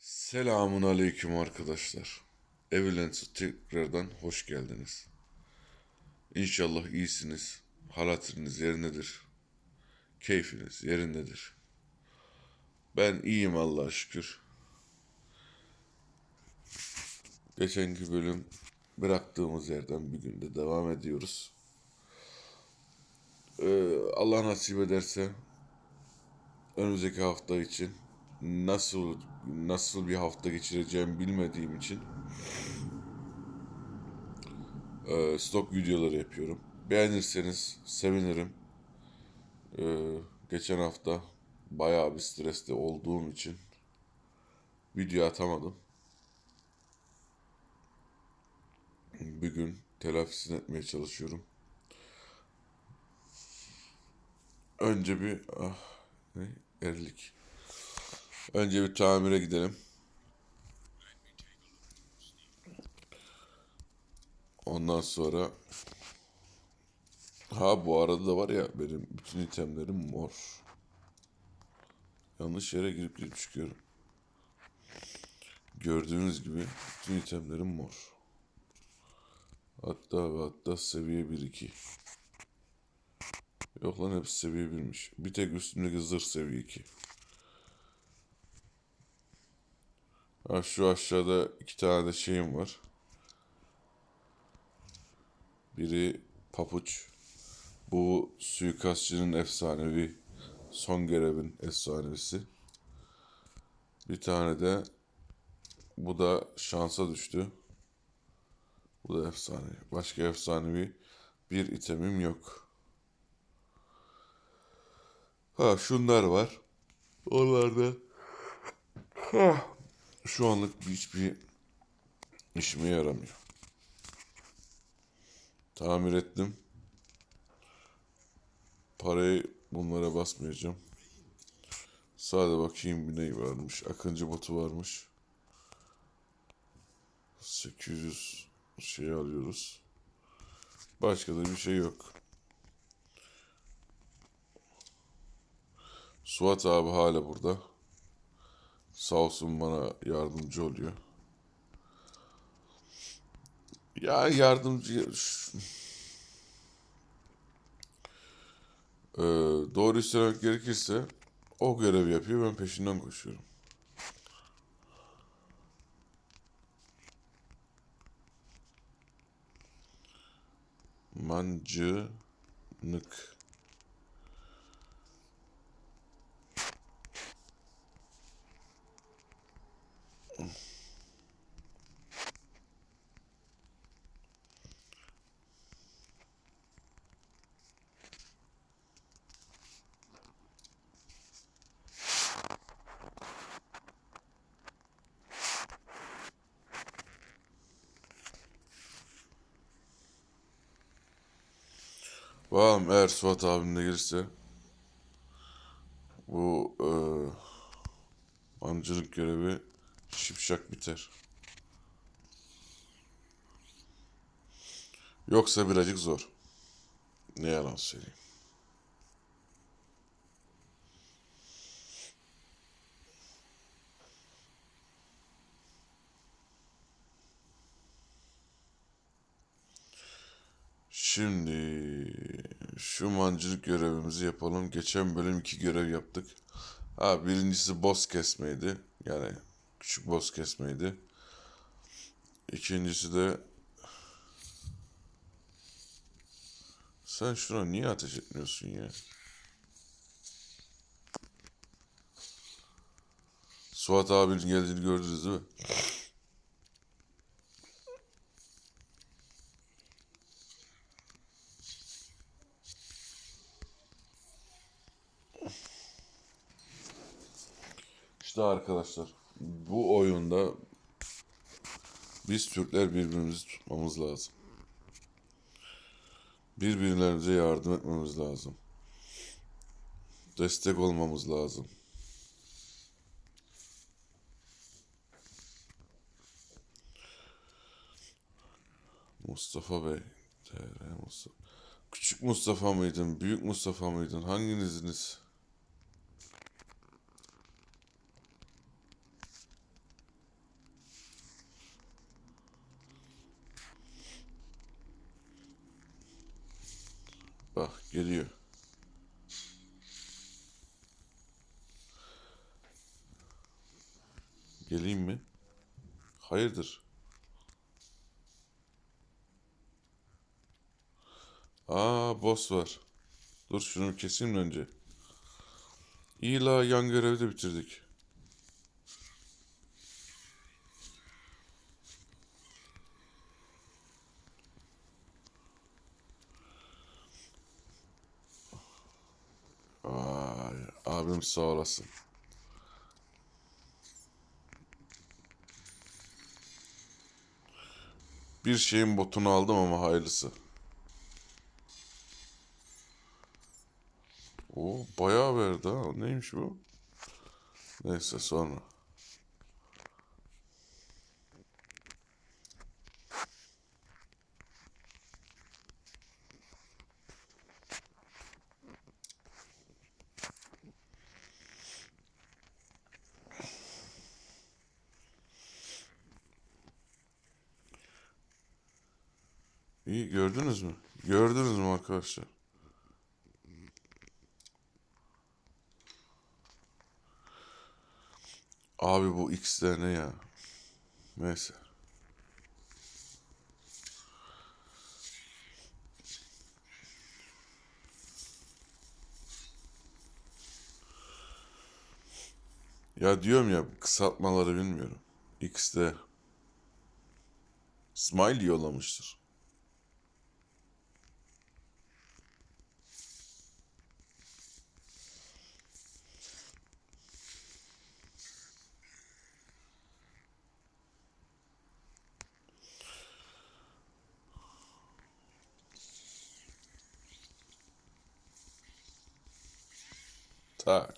Selamun aleyküm arkadaşlar. Evilensi tekrardan hoş geldiniz. İnşallah iyisiniz. Halatınız yerindedir. Keyfiniz yerindedir. Ben iyiyim Allah'a şükür. Geçenki bölüm bıraktığımız yerden bir günde devam ediyoruz. Ee, Allah nasip ederse önümüzdeki hafta için nasıl nasıl bir hafta geçireceğimi bilmediğim için e, stok videoları yapıyorum. Beğenirseniz sevinirim. E, geçen hafta bayağı bir streste olduğum için video atamadım. Bir gün telafisini etmeye çalışıyorum. Önce bir ah, ne? Erlik. Önce bir tamire gidelim. Ondan sonra ha bu arada da var ya benim bütün itemlerim mor. Yanlış yere girip girip çıkıyorum. Gördüğünüz gibi bütün itemlerim mor. Hatta ve hatta seviye 1-2. Yok lan hepsi seviye 1'miş. Bir tek üstümdeki zırh seviye 2. Ha, şu aşağıda iki tane de şeyim var. Biri papuç. Bu suikastçının efsanevi son görevin efsanevisi. Bir tane de bu da şansa düştü. Bu da efsane. Başka efsanevi bir itemim yok. Ha şunlar var. Onlar da şu anlık hiçbir işime yaramıyor. Tamir ettim. Parayı bunlara basmayacağım. Sade bakayım bir ney varmış. Akıncı botu varmış. 800 şey alıyoruz. Başka da bir şey yok. Suat abi hala burada. Sağ olsun bana yardımcı oluyor. Ya yardımcı... Ee, doğru söylemek gerekirse o görev yapıyor ben peşinden koşuyorum. Mancınık. Bakalım eğer Suat abim de gelirse bu e, mancınık görevi şipşak biter. Yoksa birazcık zor. Ne yalan söyleyeyim. Şimdi şu mancınık görevimizi yapalım. Geçen bölüm iki görev yaptık. Ha birincisi boss kesmeydi. Yani küçük boss kesmeydi. İkincisi de sen şuna niye ateş etmiyorsun ya? Suat abinin geldiğini gördünüz değil mi? İşte arkadaşlar bu oyunda biz Türkler birbirimizi tutmamız lazım. Birbirlerimize yardım etmemiz lazım. Destek olmamız lazım. Mustafa Bey. Mustafa. Küçük Mustafa mıydın? Büyük Mustafa mıydın? Hanginiziniz? Bak geliyor. Geleyim mi? Hayırdır? Aa boss var. Dur şunu keseyim önce. İyi la yan görevi de bitirdik. Abim sağ olasın. Bir şeyin botunu aldım ama hayırlısı. O bayağı verdi ha. Neymiş bu? Neyse sonra. İyi gördünüz mü? Gördünüz mü arkadaşlar? Abi bu X'ler ne ya? Neyse. Ya diyorum ya kısaltmaları bilmiyorum. X'de Smiley yollamıştır. Tak.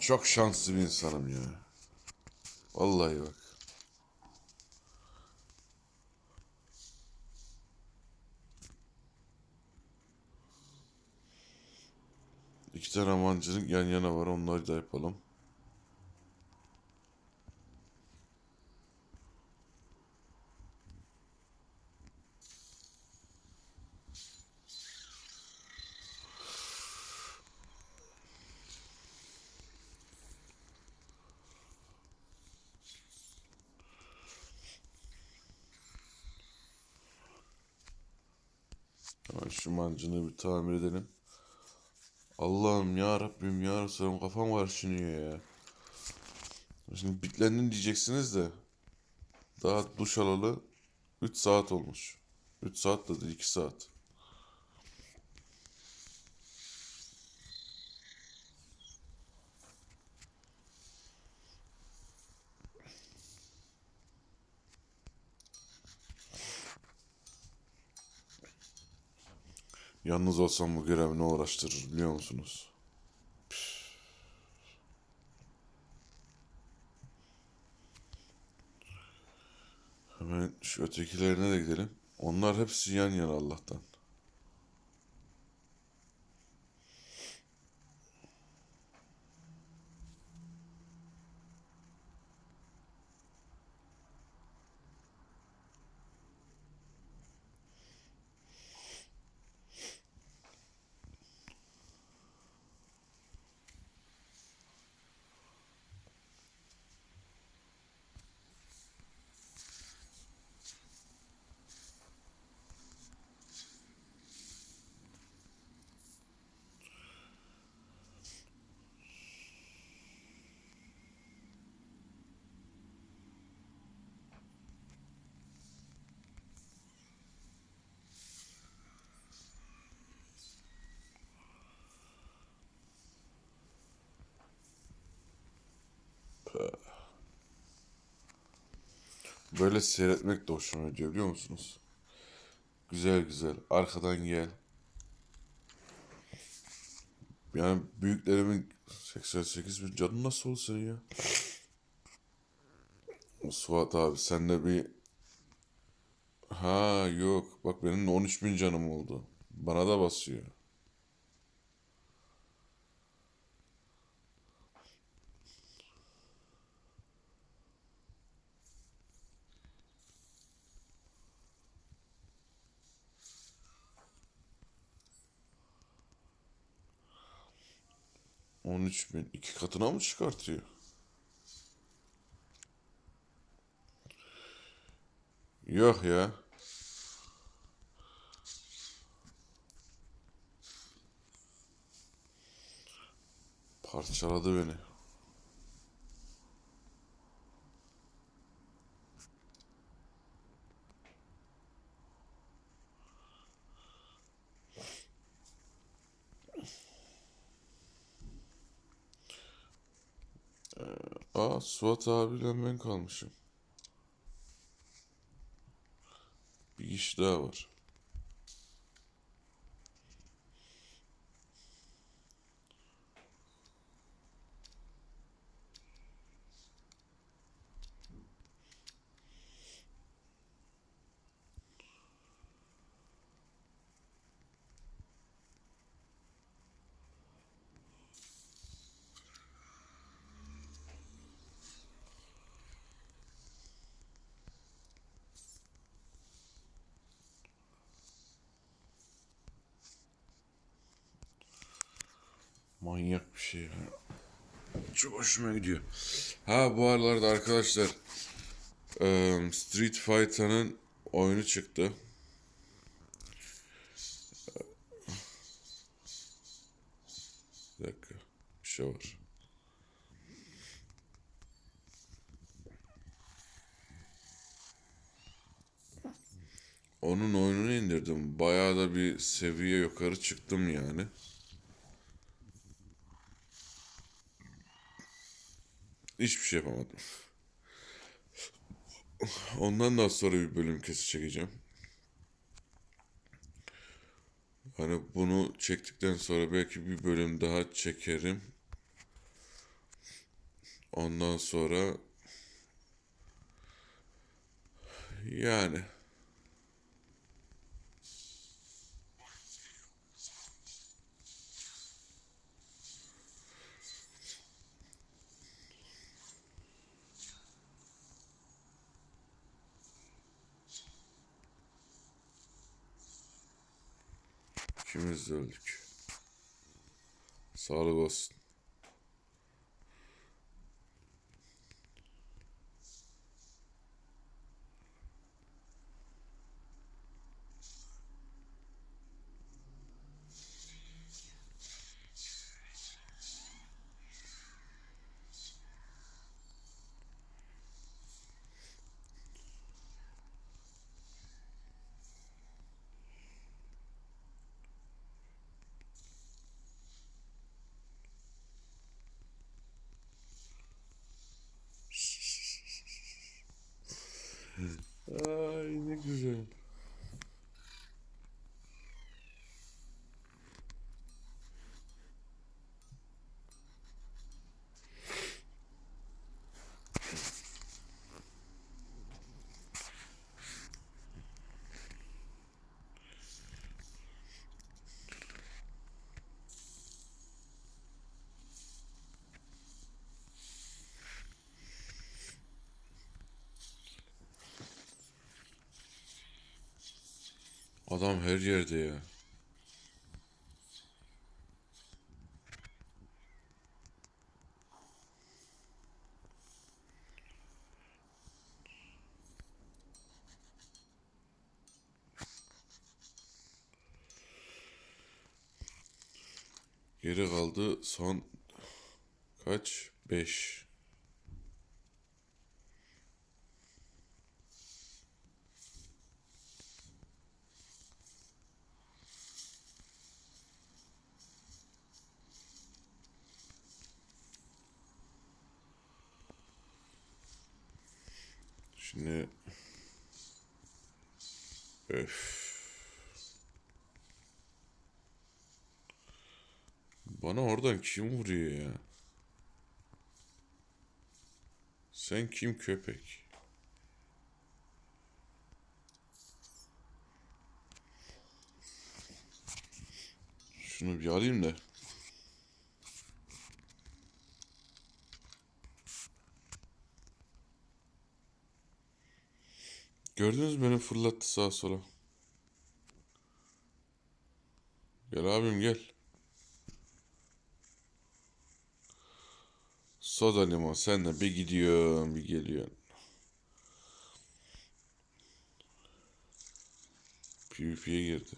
Çok şanslı bir insanım ya. Vallahi bak. İki tane mancınık yan yana var. Onları da yapalım. Hemen şu mancını bir tamir edelim. Allah'ım ya Rabbim ya Resulüm kafam karışıyor ya. Şimdi bitlendin diyeceksiniz de daha duş alalı 3 saat olmuş. 3 saat de değil 2 saat. Yalnız olsam bu görev ne uğraştırır biliyor musunuz? Hemen şu ötekilerine de gidelim. Onlar hepsi yan yana Allah'tan. Böyle seyretmek de hoşuma gidiyor biliyor musunuz? Güzel güzel. Arkadan gel. Yani büyüklerimin 88 bin canı nasıl olsun ya? Suat abi sen de bir... Ha yok. Bak benim de 13 bin canım oldu. Bana da basıyor. 13 bin. iki katına mı çıkartıyor? Yok ya. Parçaladı beni. Aa Suat abiyle ben kalmışım. Bir kişi daha var. Manyak bir şey ya. Çok hoşuma gidiyor. Ha bu aralarda arkadaşlar Street Fighter'ın oyunu çıktı. Bir dakika. Bir şey var. Onun oyununu indirdim. Bayağı da bir seviye yukarı çıktım yani. Hiçbir şey yapamadım. Ondan daha sonra bir bölüm kesi çekeceğim. Hani bunu çektikten sonra belki bir bölüm daha çekerim. Ondan sonra yani ikimiz de öldük. Sağlık olsun. Ay ne güzel. Adam her yerde ya. Geri kaldı son kaç? 5. Şimdi öf. Bana oradan kim vuruyor ya? Sen kim köpek? Şunu bir alayım da. Gördünüz mü beni fırlattı sağa sola. Gel abim gel. Soda limon sen de bir gidiyorsun bir geliyorsun. PvP'ye girdi.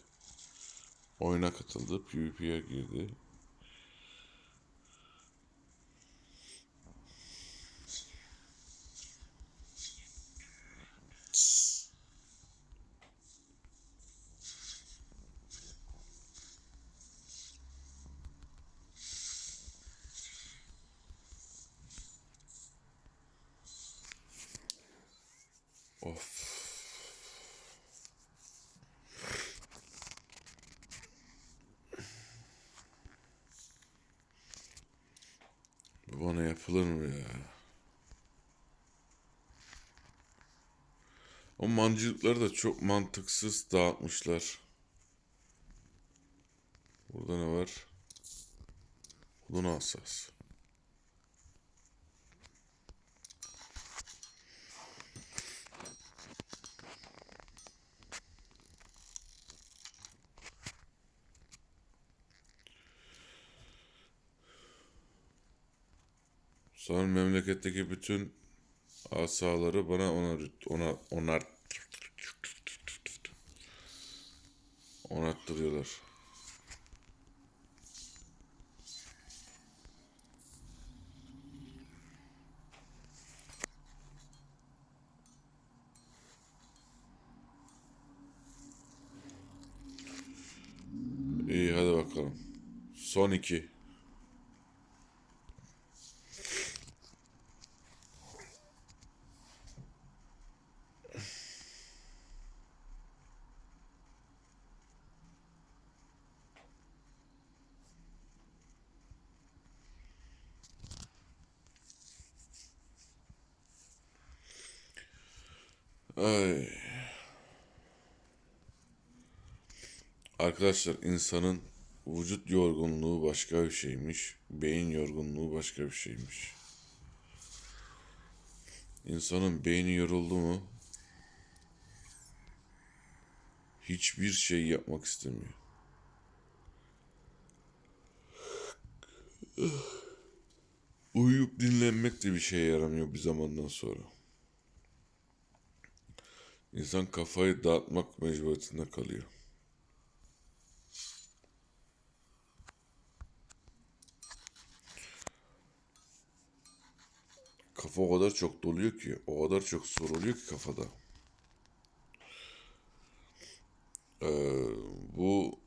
Oyuna katıldı. PvP'ye girdi. Bana yapılır mı ya? O mancınıkları da çok mantıksız dağıtmışlar. Burada ne var? Odun asas. Sonra memleketteki bütün asaları bana onar, ona, onar, onattırıyorlar. İyi hadi bakalım. Son iki. Ay. Arkadaşlar insanın vücut yorgunluğu başka bir şeymiş. Beyin yorgunluğu başka bir şeymiş. İnsanın beyni yoruldu mu hiçbir şey yapmak istemiyor. Uyuyup dinlenmek de bir şeye yaramıyor bir zamandan sonra. İnsan kafayı dağıtmak mecburiyetinde kalıyor. Kafa o kadar çok doluyor ki, o kadar çok soruluyor ki kafada. Ee, bu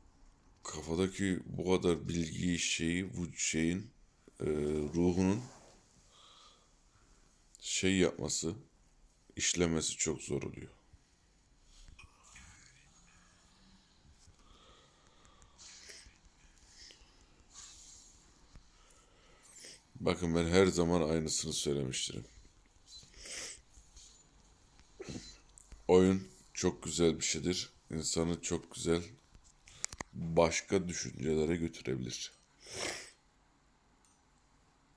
kafadaki bu kadar bilgiyi şeyi, bu şeyin e, ruhunun şey yapması, işlemesi çok zor oluyor. Bakın ben her zaman aynısını söylemiştim. Oyun çok güzel bir şeydir. İnsanı çok güzel başka düşüncelere götürebilir.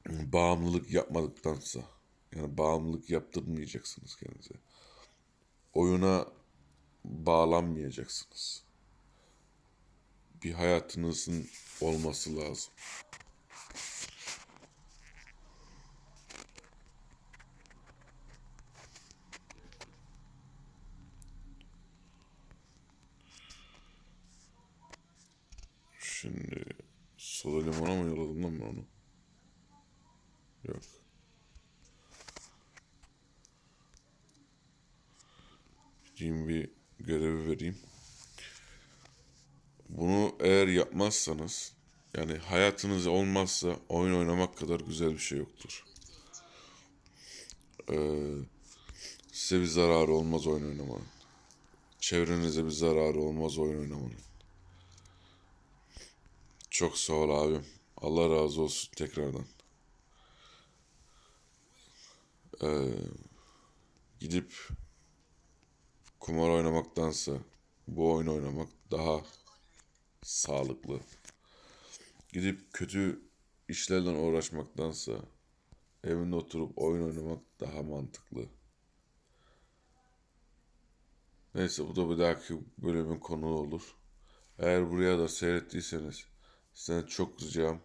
Bağımlılık yapmadıktansa. Yani bağımlılık yaptırmayacaksınız kendinize. Oyuna bağlanmayacaksınız. Bir hayatınızın olması lazım. Şimdi soda limona mı yolladım lan ben onu? Yok. Gideyim bir görevi vereyim. Bunu eğer yapmazsanız yani hayatınız olmazsa oyun oynamak kadar güzel bir şey yoktur. Ee, size bir zararı olmaz oyun oynamanın. Çevrenize bir zararı olmaz oyun oynamanın. Çok sağ ol abim. Allah razı olsun tekrardan. Ee, gidip kumar oynamaktansa bu oyun oynamak daha sağlıklı. Gidip kötü işlerle uğraşmaktansa evinde oturup oyun oynamak daha mantıklı. Neyse bu da bir dahaki bölümün konuğu olur. Eğer buraya da seyrettiyseniz size çok kızacağım.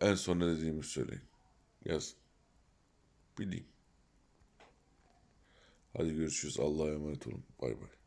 En son ne dediğimi söyleyin. Yaz. Bileyim. Hadi görüşürüz. Allah'a emanet olun. Bay bay.